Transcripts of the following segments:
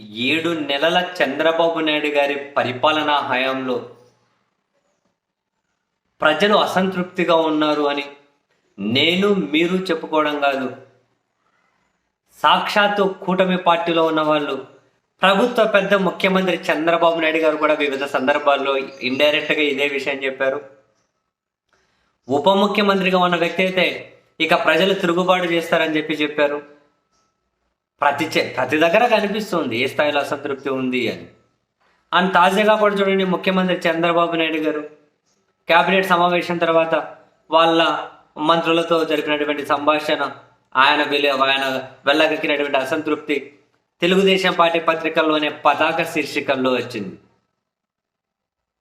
ఏడు నెలల చంద్రబాబు నాయుడు గారి పరిపాలనా హయాంలో ప్రజలు అసంతృప్తిగా ఉన్నారు అని నేను మీరు చెప్పుకోవడం కాదు. సాక్షాత్తు కూటమి పార్టీలో ఉన్న వాళ్ళు ప్రభుత్వ పెద్ద ముఖ్యమంత్రి చంద్రబాబు నాయుడు గారు కూడా వివిధ సందర్భాల్లో ఇండైరెక్ట్గా ఇదే విషయం చెప్పారు. ఉప ముఖ్యమంత్రిగా ఉన్న వ్యక్తి అయితే ఇక ప్రజలు తిరుగుబాటు చేస్తారని చెప్పి చెప్పారు. ప్రతి ప్రతి దగ్గర కనిపిస్తుంది. ఏ స్థాయిలో అసంతృప్తి ఉంది అని. అండ్ తాజాగా కూడా చూడండి ముఖ్యమంత్రి చంద్రబాబు నాయుడు గారు. కేబినెట్ సమావేశం తర్వాత వాళ్ళ మంత్రులతో జరిపినటువంటి సంభాషణ ఆయన వెలి ఆయన వెళ్ళగక్కినటువంటి అసంతృప్తి తెలుగుదేశం పార్టీ పత్రికల్లోనే పతాక శీర్షికల్లో వచ్చింది.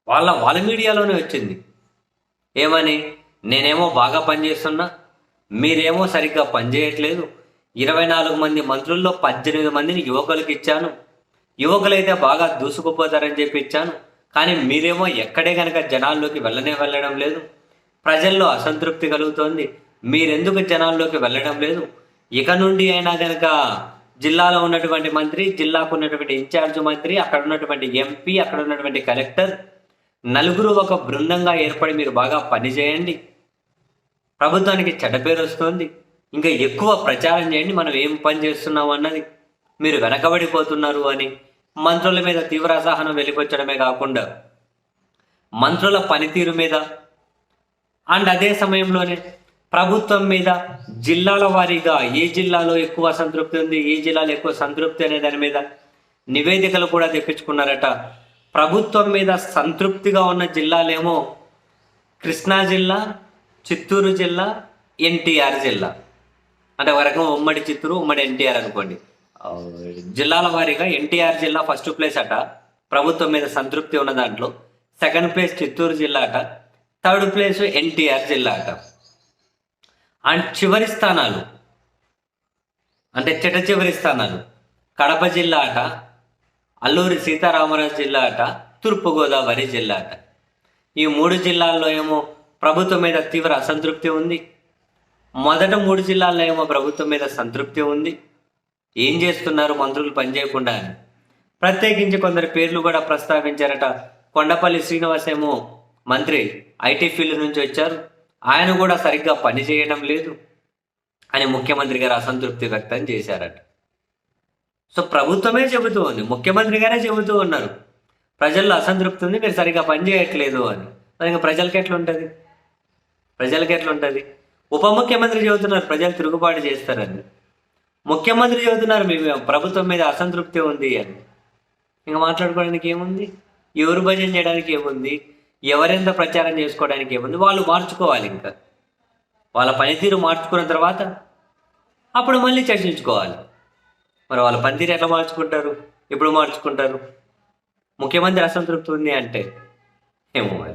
వాళ్ళ వాళ్ళ మీడియాలోనే వచ్చింది. ఏమని? నేనేమో బాగా పనిచేస్తున్నా మీరేమో సరిగ్గా పనిచేయట్లేదు ఇరవై నాలుగు మంది మంత్రుల్లో పద్దెనిమిది మందిని యువకులకు ఇచ్చాను. యువకులైతే బాగా దూసుకుపోతారని చెప్పి ఇచ్చాను. కానీ మీరేమో ఎక్కడే కనుక జనాల్లోకి వెళ్ళనే వెళ్ళడం లేదు. ప్రజల్లో అసంతృప్తి కలుగుతోంది. మీరెందుకు జనాల్లోకి వెళ్ళడం లేదు? ఇక నుండి అయినా కనుక జిల్లాలో ఉన్నటువంటి మంత్రి జిల్లాకు ఉన్నటువంటి ఇన్ఛార్జ్ మంత్రి అక్కడ ఉన్నటువంటి ఎంపీ అక్కడ ఉన్నటువంటి కలెక్టర్ నలుగురు ఒక బృందంగా ఏర్పడి మీరు బాగా పనిచేయండి. ప్రభుత్వానికి చెడ్డ పేరు వస్తుంది. ఇంకా ఎక్కువ ప్రచారం చేయండి మనం ఏం పని చేస్తున్నాం అన్నది మీరు వెనకబడిపోతున్నారు అని మంత్రుల మీద తీవ్ర అసహనం వెలికొచ్చడమే కాకుండా మంత్రుల పనితీరు మీద అండ్ అదే సమయంలోనే ప్రభుత్వం మీద జిల్లాల వారీగా ఏ జిల్లాలో ఎక్కువ సంతృప్తి ఉంది ఏ జిల్లాలో ఎక్కువ సంతృప్తి అనే దాని మీద నివేదికలు కూడా తెప్పించుకున్నారట. ప్రభుత్వం మీద సంతృప్తిగా ఉన్న జిల్లాలేమో కృష్ణా జిల్లా చిత్తూరు జిల్లా ఎన్టీఆర్ జిల్లా. అంటే ఒక రకం ఉమ్మడి చిత్తూరు ఉమ్మడి ఎన్టీఆర్ అనుకోండి. జిల్లాల వారీగా ఎన్టీఆర్ జిల్లా ఫస్ట్ ప్లేస్ అట. ప్రభుత్వం మీద సంతృప్తి ఉన్న దాంట్లో. సెకండ్ ప్లేస్ చిత్తూరు జిల్లా అట. థర్డ్ ప్లేస్ ఎన్టీఆర్ జిల్లా అట. అండ్ చివరి స్థానాలు. అంటే చిట చివరి స్థానాలు. కడప జిల్లా అట. అల్లూరి సీతారామరాజు జిల్లా అట. తూర్పుగోదావరి జిల్లా అట. ఈ మూడు జిల్లాల్లో ఏమో ప్రభుత్వం మీద తీవ్ర అసంతృప్తి ఉంది. మొదట మూడు జిల్లాల్లో ఏమో ప్రభుత్వం మీద సంతృప్తి ఉంది. ఏం చేస్తున్నారు? మంత్రులు పనిచేయకుండా అని ప్రత్యేకించి కొందరి పేర్లు కూడా ప్రస్తావించారట. కొండపల్లి శ్రీనివాస్ ఏమో మంత్రి ఐటీ ఫీల్డ్ నుంచి వచ్చారు. ఆయన కూడా సరిగ్గా పని చేయడం లేదు అని ముఖ్యమంత్రి గారు అసంతృప్తి వ్యక్తం చేశారట. సో ప్రభుత్వమే చెబుతూ ఉంది. ముఖ్యమంత్రి గారే చెబుతూ ఉన్నారు. ప్రజల్లో అసంతృప్తి ఉంది మీరు సరిగ్గా పని చేయట్లేదు అని. మరి ఇంకా ప్రజలకి ఎట్లా ఉంటుంది ప్రజలకి ఎట్లా ఉంటుంది ఉప ముఖ్యమంత్రి చెబుతున్నారు ప్రజలు తిరుగుబాటు చేస్తారని. ముఖ్యమంత్రి చెబుతున్నారు మీ ప్రభుత్వం మీద అసంతృప్తి ఉంది అని. ఇంకా మాట్లాడుకోవడానికి ఏముంది? ఎవరు భజన చేయడానికి ఏముంది? ఎవరెంత ప్రచారం చేసుకోవడానికి ఏముంది? వాళ్ళు మార్చుకోవాలి ఇంకా. వాళ్ళ పనితీరు మార్చుకున్న తర్వాత అప్పుడు మళ్ళీ చర్చించుకోవాలి. మరి వాళ్ళ పనితీరు ఎట్లా మార్చుకుంటారు? ఎప్పుడు మార్చుకుంటారు? ముఖ్యమంత్రి అసంతృప్తి ఉంది అంటే ఏమో మరి.